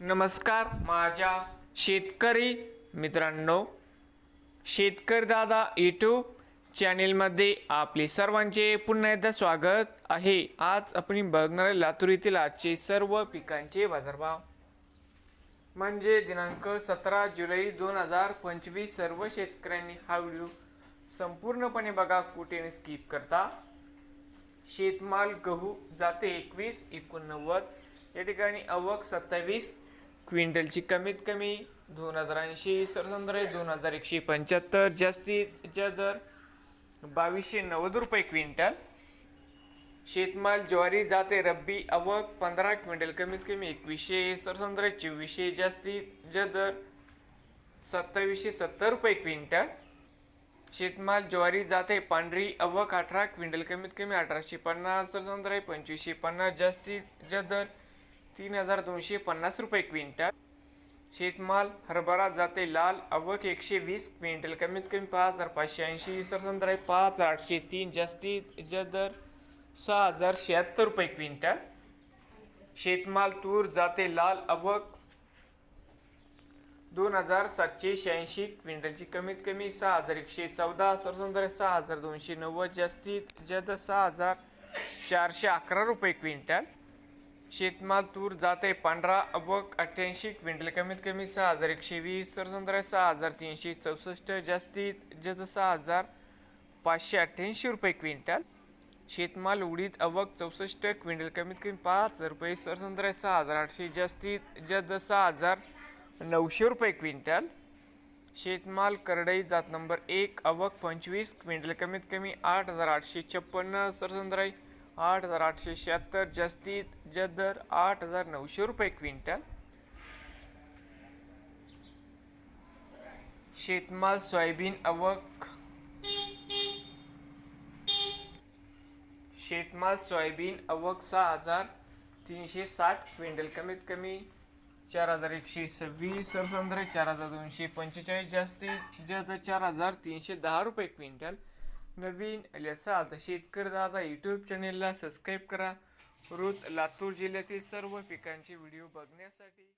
नमस्कार माझ्या शेतकरी मित्रांनो शेतकरी दादा यूट्यूब चॅनेलमध्ये आपले सर्वांचे पुन्हा एकदा स्वागत आहे. आज आपण बघणार लातूर येथील आजचे सर्व पिकांचे बाजारभाव. म्हणजे दिनांक सतरा जुलै दोन हजार पंचवीस सर्व शेतकऱ्यांनी हा व्हिडिओ संपूर्णपणे बघा कुठे स्किप करता. शेतमाल गहू जाते एकवीस एकोणनव्वद या ठिकाणी अवक सत्तावीस क्विंटलची कमीत कमी दोन हजार ऐंशी सरसंद्र दोन हजार एकशे पंच्याहत्तर जास्तीत जास्त दर बावीसशे नव्वद रुपये क्विंटल. शेतमाल ज्वारी जाते रब्बी आवक पंधरा क्विंटल कमीत कमी एकवीसशे सरसंद्र चोवीसशे जास्तीत जास्त दर सत्तावीसशे सत्तर रुपये क्विंटल. शेतमाल ज्वारी जाते पांढरी अवक अठरा क्विंटल कमीत कमी अठराशे पन्नास सरसंद्र पंचवीसशे पन्नास जास्तीत जास्त दर तीन हजार दोनशे पन्नास रुपये क्विंटल. शेतमाल हरभरा जाते लाल अवक एकशे वीस क्विंटल. कमीत कमी पाच हजार पाचशे ऐंशी सरसंद्र पाच आठशे तीन जास्तीत जास्त दर सहा हजार शहात्तर रुपये क्विंटल. शेतमाल तूर जाते लाल अवक दोन हजार सातशे शहाऐंशी क्विंटलची. कमीत कमी सहा हजार एकशे चौदा सरसंद्र सहा हजार दोनशे नव्वद जास्तीत जास्त सहा हजार चारशे अकरा रुपये क्विंटल. शेतमाल तूर जाते पांढरा अबक अठ्ठ्याऐंशी क्विंटल कमीत कमी सहा हजार एकशे वीस सरसंद्र सहा हजार तीनशे चौसष्ट जास्तीत जास्त सहा हजार पाचशे अठ्ठ्याऐंशी रुपये क्विंटल. शेतमाल उडीद अवक चौसष्ट क्विंटल कमीत कमी पाच हजार रुपये सरसंद्र सहा हजार आठशे जास्तीत जद सहा हजार नऊशे रुपये क्विंटल. शेतमाल करडई जात नंबर एक अवक पंचवीस क्विंटल कमीत कमी आठ हजार आठशे छप्पन्न सरसंद्राई आठ हजार आठशे शहात्तर जास्तीत जास्त दर आठ हजार नऊशे रुपये क्विंटल. शेतमाल सोयाबीन अवक शेतमाल सोयाबीन अवक सहा हजार तीनशे साठ क्विंटल. कमीत कमी चार हजार एकशे सव्वीस सरसंद्र चार हजार दोनशे पंचेचाळीस जास्तीत जास्त चार हजार तीनशे दहा रुपये क्विंटल. नवीन आले असाल तर शेतकरी दादा यूट्यूब चॅनेलला सबस्क्राईब करा. रोज लातूर जिल्ह्यातील सर्व पिकांचे व्हिडिओ बघण्यासाठी.